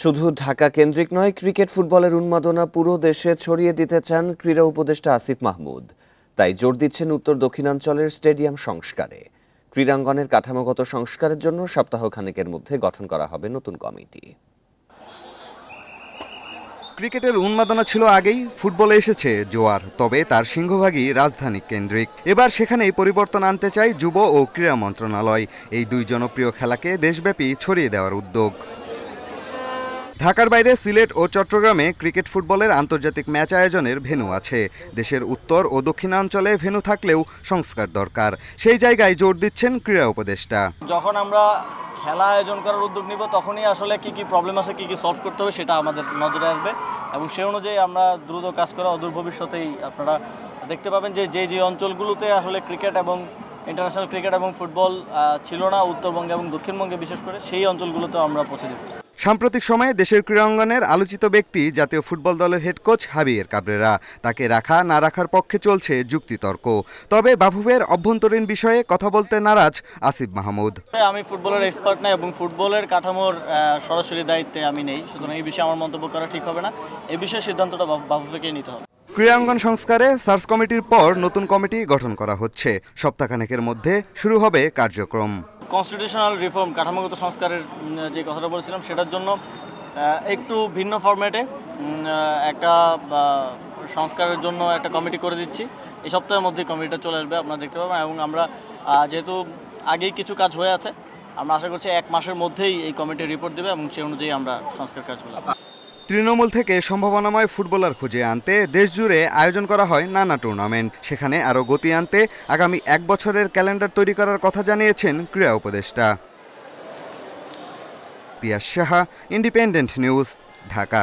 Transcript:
শুধু ঢাকা কেন্দ্রিক নয়, ক্রিকেট ফুটবলের উন্মাদনা পুরো দেশে ছড়িয়ে দিতে চান ক্রীড়া উপদেষ্টা আসিফ মাহমুদ। তাই জোর দিচ্ছেন উত্তর দক্ষিণাঞ্চলের স্টেডিয়াম সংস্কারে। ক্রীড়াঙ্গনের কাঠামোগত সংস্কারের জন্য সপ্তাহখানেকের মধ্যে গঠন করা হবে নতুন কমিটি। ক্রিকেটের উন্মাদনা ছিল আগেই, ফুটবলে এসেছে জোয়ার, তবে তার সিংহভাগই রাজধানী কেন্দ্রিক। এবার সেখানেই পরিবর্তন আনতে চায় যুব ও ক্রীড়া মন্ত্রণালয়। এই দুই জনপ্রিয় খেলাকে দেশব্যাপী ছড়িয়ে দেওয়ার উদ্যোগ। ঢাকার বাইরে সিলেট ও চট্টগ্রামে ক্রিকেট ফুটবলের আন্তর্জাতিক ম্যাচ আয়োজনের ভেন্যু আছে। দেশের উত্তর ও দক্ষিণাঞ্চলে ভেন্যু থাকলেও সংস্কার দরকার। সেই জায়গায় জোর দিচ্ছেন ক্রীড়া উপদেষ্টা। যখন আমরা খেলা আয়োজন করার উদ্যোগ নিব, তখনই আসলে কি কি প্রবলেম আছে, কি কি সলভ করতে হবে সেটা আমাদের নজরে আসবে। এবং সে অনুযায়ী আমরা দ্রুত কাজ করা অদূর ভবিষ্যতেই আপনারা দেখতে পাবেন যে যে যে অঞ্চলগুলোতে আসলে ক্রিকেট এবং ইন্টারন্যাশনাল ক্রিকেট এবং ফুটবল ছিল না উত্তরবঙ্গে এবং দক্ষিণবঙ্গে বিশেষ করে, সেই অঞ্চলগুলোতেও আমরা পৌঁছে দেব। সাম্প্রতিক সময়ে দেশের ক্রীড়াঙ্গনের আলোচিত ব্যক্তি জাতীয় ফুটবল দলের হেড কোচ হাবিয়ের কাবরেরা। তাকে রাখা না রাখার পক্ষে চলছে যুক্তিতর্ক। তবে বাফুফের অভ্যন্তরীণ বিষয়ে কথা বলতে নারাজ আসিফ মাহমুদ। আমি ফুটবলের এক্সপার্ট না এবং ফুটবলের কাঠামোর সরাসরি দায়িত্বে আমি নেই। সুতরাং এই বিষয়ে আমার মন্তব্য করা ঠিক হবে না। এই বিষয়ে সিদ্ধান্তটা বাবুফেকেই নিতে হবে। ক্রীড়াঙ্গন সংস্কারে সার্চ কমিটির পর নতুন কমিটি গঠন করা হচ্ছে। সপ্তাহখানেকের মধ্যে শুরু হবে কার্যক্রম। কনস্টিটিউশনাল রিফর্ম কাঠামোগত সংস্কারের যে কথাটা বলছিলাম, সেটার জন্য একটু ভিন্ন ফরম্যাটে একটা সংস্কারের জন্য একটা কমিটি করে দিচ্ছি। এই সপ্তাহের মধ্যে কমিটিটা চলে আসবে, আপনারা দেখতে পাবেন। এবং আমরা যেহেতু আগেই কিছু কাজ হয়ে আছে, আমরা আশা করছি এক মাসের মধ্যেই এই কমিটি রিপোর্ট দেবে এবং সেই অনুযায়ী আমরা সংস্কার কাজগুলো তৃণমূল থেকে সম্ভাবনাময় ফুটবলার খুঁজে আনতে দেশজুড়ে আয়োজন করা হয় নানা টুর্নামেন্ট। সেখানে আরও গতি আনতে আগামী এক বছরের ক্যালেন্ডার তৈরি করার কথা জানিয়েছেন ক্রীড়া উপদেষ্টা। Piyas Saha, independent news, Dhaka.